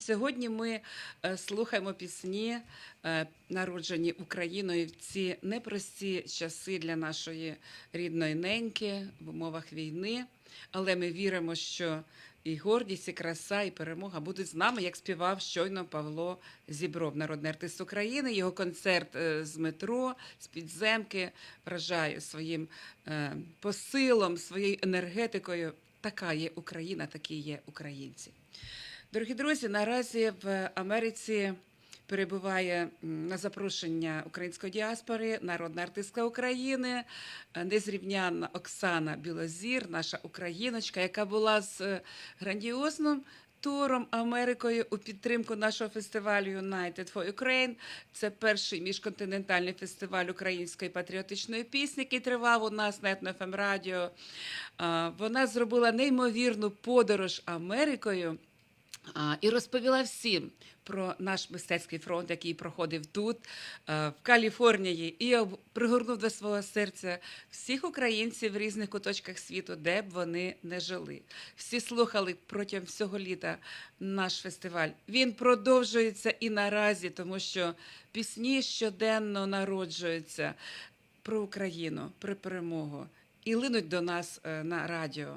Сьогодні ми е, слухаємо пісні, е, народжені Україною в ці непрості часи для нашої рідної неньки в умовах війни. Але ми віримо, що і гордість, і краса, і перемога будуть з нами, як співав щойно Павло Зібров, народний артист України. Його концерт е, з метро, з підземки вражає своїм посилом, своєю енергетикою. Така є Україна, такі є українці. Дорогі друзі, наразі в Америці перебуває на запрошення української діаспори, народна артистка України, е, незрівнянна Оксана Білозір, наша україночка, яка була з е, грандіозним туром Америкою у підтримку нашого фестивалю United for Ukraine. Це перший міжконтинентальний фестиваль української патріотичної пісні, який тривав у нас на ФМ Радіо. Вона зробила неймовірну подорож Америкою. І розповіла всім про наш мистецький фронт, який проходив тут, е, в Каліфорнії, і пригорнув до свого серця всіх українців в різних куточках світу, де б вони не жили. Всі слухали протягом всього літа наш фестиваль. Він продовжується і наразі, тому що пісні щоденно народжуються про Україну, про перемогу і линуть до нас е, на радіо.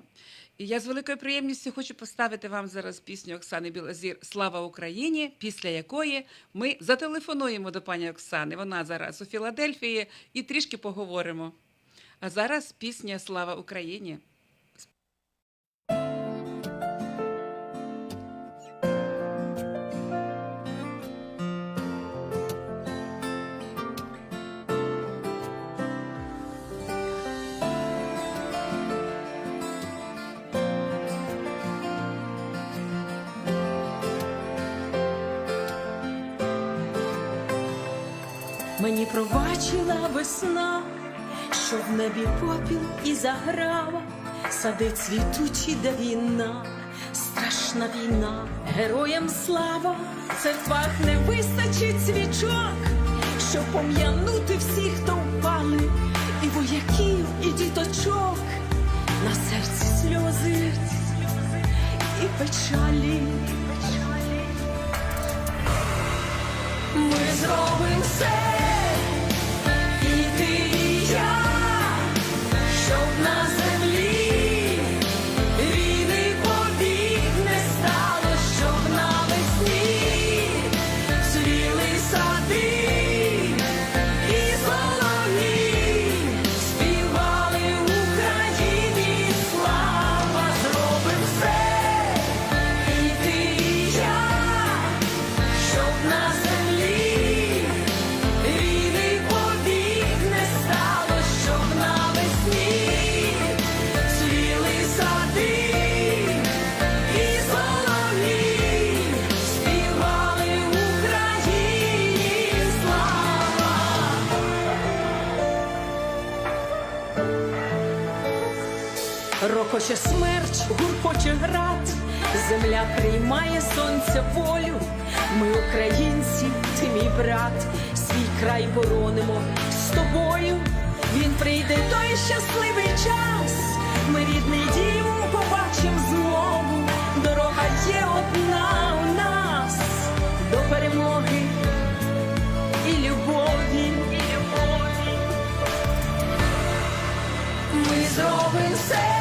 І я з великою приємністю хочу поставити вам зараз пісню Оксани Білозір Слава Україні, після якої ми зателефонуємо до пані Оксани. Вона зараз у Філадельфії і трішки поговоримо. А зараз пісня Слава Україні. Пробачила весна, що в небі попіл і заграва, сади цвітучі, де війна, страшна війна, героям слава, в церквах не вистачить свічок, щоб пом'янути всіх, хто впали, і вояків, і діточок, на серці сльози і печалі. Ми зробимо все, приймає сонця волю. Ми, українці, ти мій брат, свій край боронимо з тобою. Він прийде той щасливий час. Ми рідний дім побачим знову. Дорога є одна у нас до перемоги і любові. І любові. Ми зробимо все,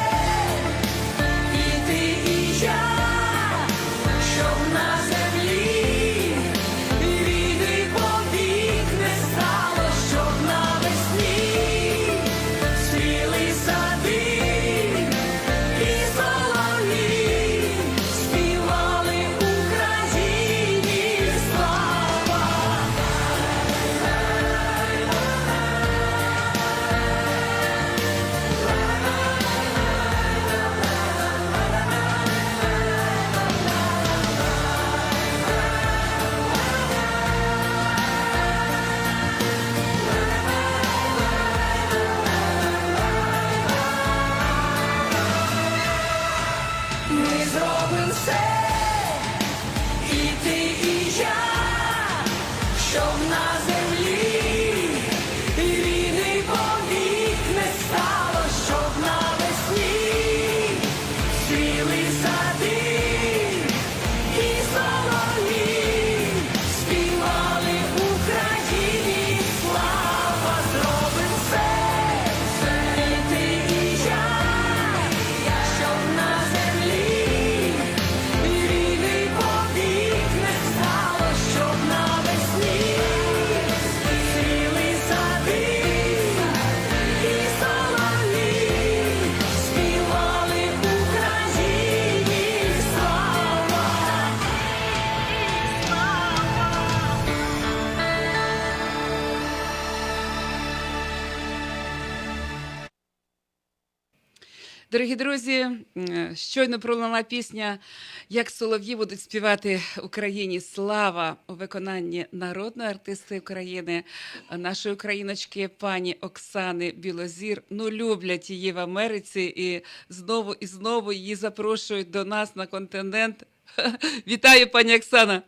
Дорогі друзі, щойно пролунала пісня Як солов'ї будуть співати Україні слава у виконанні народної артистки України, нашої україночки пані Оксани Білозір. Ну, люблять її в Америці і знову і знову її запрошують до нас на континент. Вітаю, пані Оксана.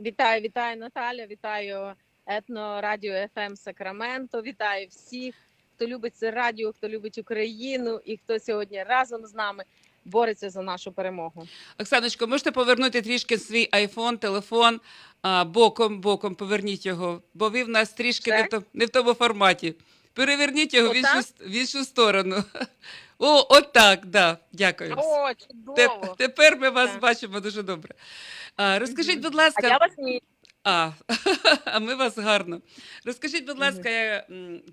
Вітаю, вітаю Наталя, вітаю етно радіо ФМ Сакраменто. Вітаю всіх, хто любить це радіо, хто любить Україну і хто сьогодні разом з нами бореться за нашу перемогу. Оксаночко, можете повернути трішки свій айфон, телефон а, боком, боком поверніть його, бо ви в нас трішки не в, Так. то- не в тому форматі. Переверніть його в іншу, в іншу сторону. О, отак, да. Дякую. О, Теп- тепер ми вас Так. бачимо дуже добре. А, розкажіть, будь А ласка, я вас ні. А, а ми вас гарно. Розкажіть, будь ласка,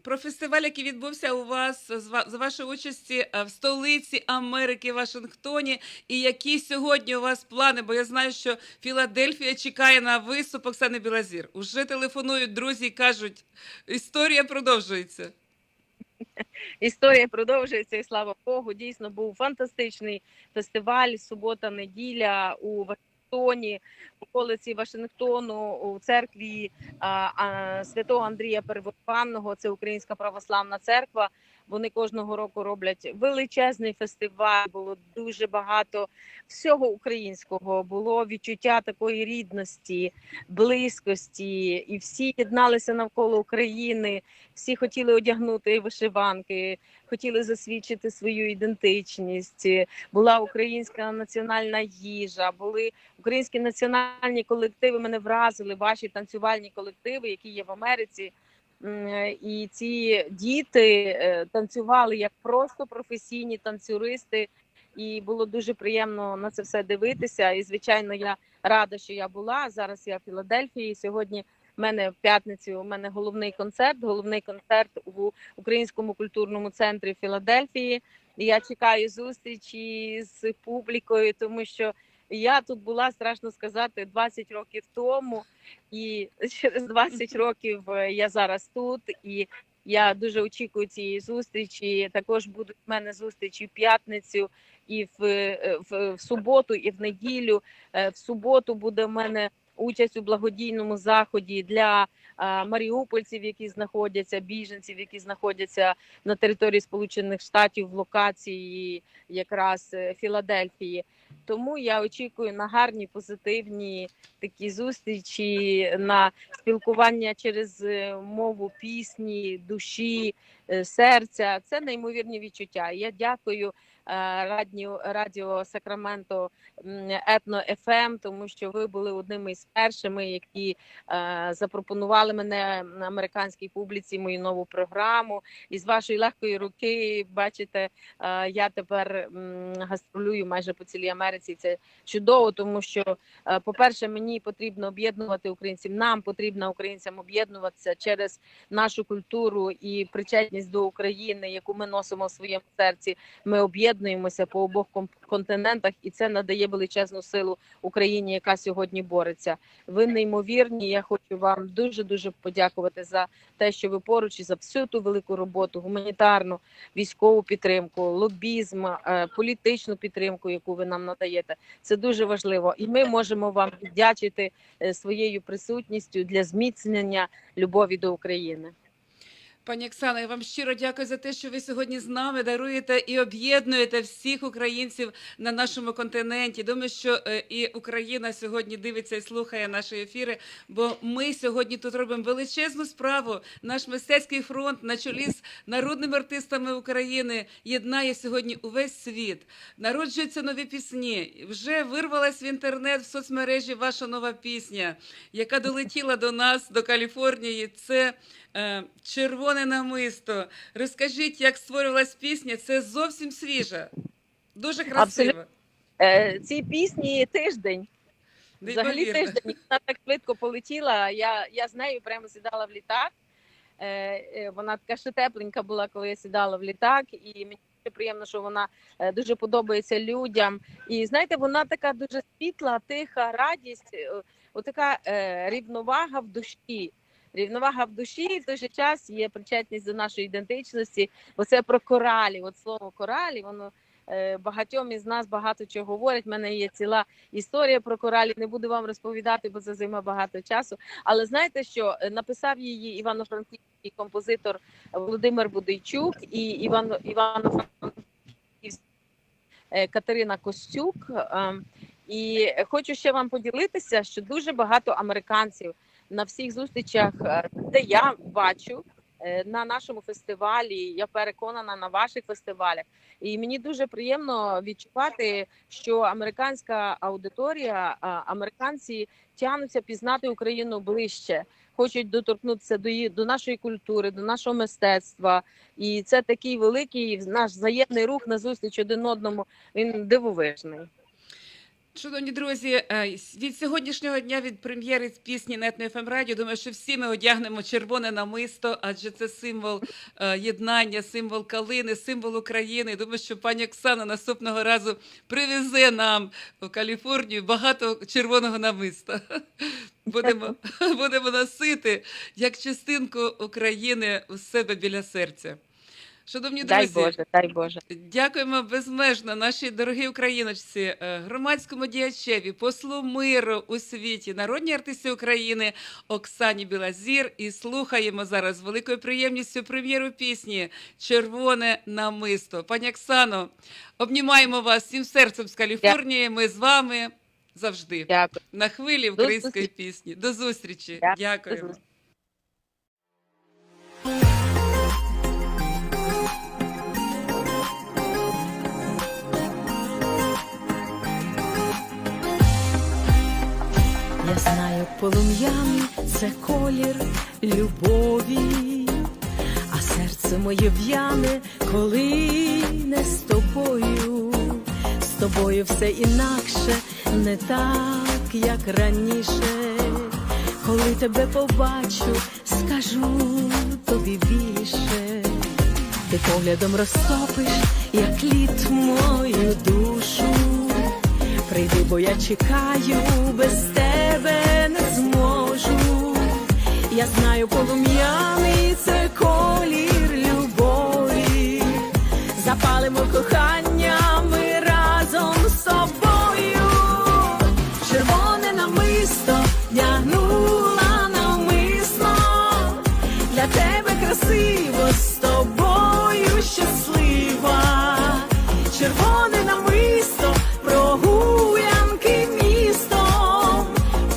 про фестиваль, який відбувся у вас за вашої участі е, в столиці Америки, Вашингтоні, і які сьогодні у вас плани? Бо я знаю, що Філадельфія чекає на виступ Оксани Білазір. Уже телефонують друзі і кажуть, історія продовжується. Історія продовжується, і слава Богу. Дійсно був фантастичний фестиваль. Субота, неділя у Вашингтоні, в околиці Вашингтону, у церкві а, а, святого Андрія Первозваного. Це Українська православна церква. Вони кожного року роблять величезний фестиваль. Було дуже багато всього українського. Було відчуття такої рідності, близькості, і всі єдналися навколо України. Всі хотіли одягнути вишиванки, хотіли засвідчити свою ідентичність. Була українська національна їжа, були українські національні колективи. Мене вразили ваші танцювальні колективи, які є в Америці. М, І ці діти е, танцювали як просто професійні танцюристи, і було дуже приємно на це все дивитися. І звичайно, я рада, що я була зараз. Я в Філадельфії. Сьогодні в мене в п'ятницю. У мене головний концерт. Головний концерт у Українському культурному центрі Філадельфії. І я чекаю зустрічі з публікою, тому що я тут була страшно сказати 20 років тому, і через 20 років е, я зараз тут. І я дуже очікую цієї зустрічі. Також будуть в мене зустрічі в п'ятницю і в, е, в, в суботу, і в неділю. Е, В суботу буде в мене участь у благодійному заході для маріупольців, які знаходяться, біженців, які знаходяться на території Сполучених Штатів в локації якраз е, Філадельфії. Тому я очікую на гарні позитивні такі зустрічі, на спілкування через е, мову пісні, душі, е, серця. Це неймовірні відчуття. Я дякую радіо, радіо Сакраменто Етно ФМ, тому що ви були одними з першими, які е, запропонували мене на американській публіці мою нову програму. І з вашої легкої руки, бачите, е, я тепер гастролюю майже по цілій Америці. Це чудово, тому що, е, по-перше, мені потрібно об'єднувати українців. Нам потрібно українцям об'єднуватися через нашу культуру і причетність до України, яку ми носимо в своєму серці. Ми об'єднуємося по обох кон- континентах, і це надає величезну силу Україні, яка сьогодні бореться. Ви неймовірні. Я хочу вам дуже дуже подякувати за те, що ви поруч і за всю ту велику роботу, гуманітарну, військову підтримку, лобізм, е, політичну підтримку, яку ви нам надаєте. Це дуже важливо, і ми можемо вам віддячити е, своєю присутністю для зміцнення любові до України. Пані Оксана, я вам щиро дякую за те, що ви сьогодні з нами даруєте і об'єднуєте всіх українців на нашому континенті. Думаю, що е, і Україна сьогодні дивиться і слухає наші ефіри, бо ми сьогодні тут робимо величезну справу. Наш мистецький фронт на чолі з народними артистами України єднає сьогодні увесь світ. Народжуються нові пісні. Вже вирвалась в інтернет в соцмережі ваша нова пісня, яка долетіла до нас, до Каліфорнії. Це червоне намисто. Розкажіть, як створювалась пісня? Це зовсім свіжа, дуже красиво. Е, Ці пісні тиждень. Взагалі тиждень вона так швидко полетіла. Я, я з нею прямо сідала в літак. Е, е, Вона така ще тепленька була, коли я сідала в літак, і мені дуже приємно, що вона е, дуже подобається людям. І знаєте, вона така дуже світла, тиха, радість, е, отака е, рівновага в душі. Рівновага в душі в той же час є причетність до нашої ідентичності. Бо це про коралі. От слово коралі, воно е, багатьом із нас багато чого говорить. У мене є ціла історія про коралі. Не буду вам розповідати, бо це займе багато часу. Але знаєте, що Е, написав її івано-франківський композитор Володимир Будейчук і Івано Івано-Франківський е, Катерина Костюк. Ем, І хочу ще вам поділитися, що дуже багато американців на всіх зустрічах, е, де я бачу е, на нашому фестивалі. Я переконана на ваших фестивалях. І мені дуже приємно відчувати, що американська аудиторія, американці тягнуться пізнати Україну ближче, хочуть доторкнутися до її до нашої культури, до нашого мистецтва. І це такий великий наш взаємний рух на зустріч один одному. Він дивовижний. Шановні друзі, е, від сьогоднішнього дня від прем'єри з пісні «Нет на ФМ Радіо, думаю, що всі ми одягнемо червоне намисто, адже це символ е, єднання, символ калини, символ України. Думаю, що пані Оксана наступного разу привезе нам в Каліфорнію багато червоного намиста. Будемо, будемо носити як частинку України у себе біля серця. Шановні Дай Боже, дай Боже. Дякуємо безмежно нашій дорогі україночці, е, громадському діячеві, послу миру у світі, народній артисті України Оксані Білазір. І слухаємо зараз з великою приємністю прем'єру пісні Червоне намисто. Пані Оксано, обнімаємо вас всім серцем з Каліфорнії. Ми з вами завжди Дякую. на хвилі української пісні. До зустрічі. Дякую. Дякуємо. Я знаю, полум'яний це колір любові, а серце моє в'яне, коли не з тобою, з тобою все інакше, не так, як раніше. Коли тебе побачу, скажу тобі більше. Ти поглядом розтопиш, як лід мою душу. Прийди, бо я чекаю, без тебе не зможу. Я знаю, полум'яний це колір любові. Запалимо кохання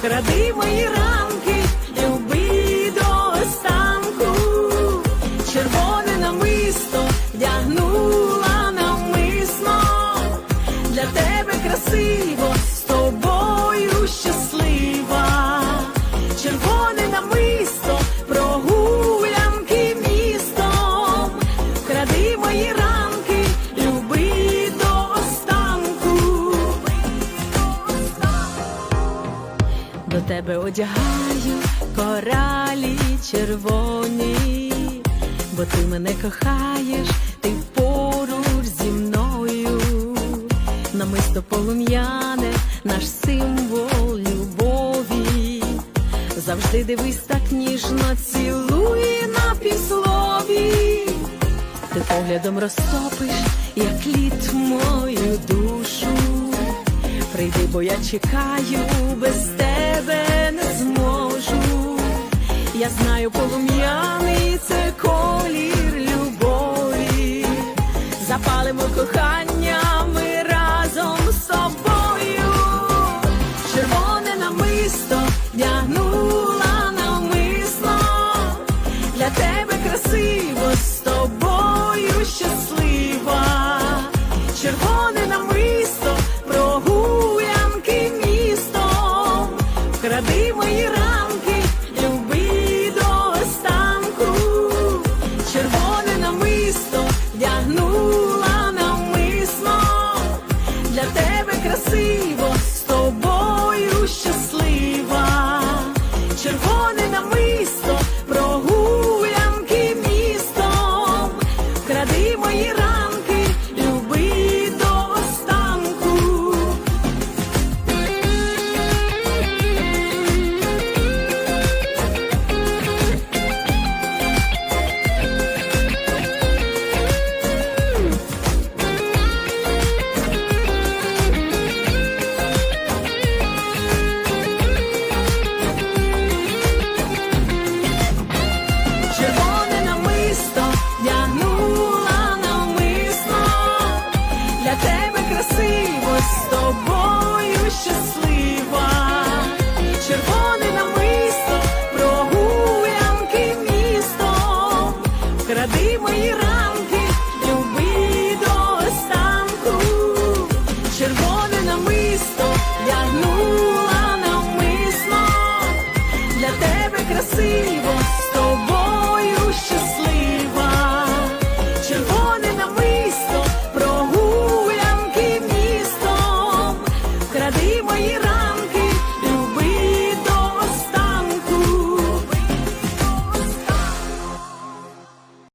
Кради мої ранки, люби до останку. Червоне намисто вдягнула навмисно. Для тебе красиво одягаю коралі червоні, бо ти мене кохаєш, ти поруч зі мною. Намисто полум'яне, наш символ любові. Завжди дивись так ніжно, цілуй на півслові. Ти поглядом розтопиш, як лід мою душу. Прийди, бо я чекаю, без тебе не зможу. Я знаю, полум'яний це колір любові. Запалимо кохання кради мої рани.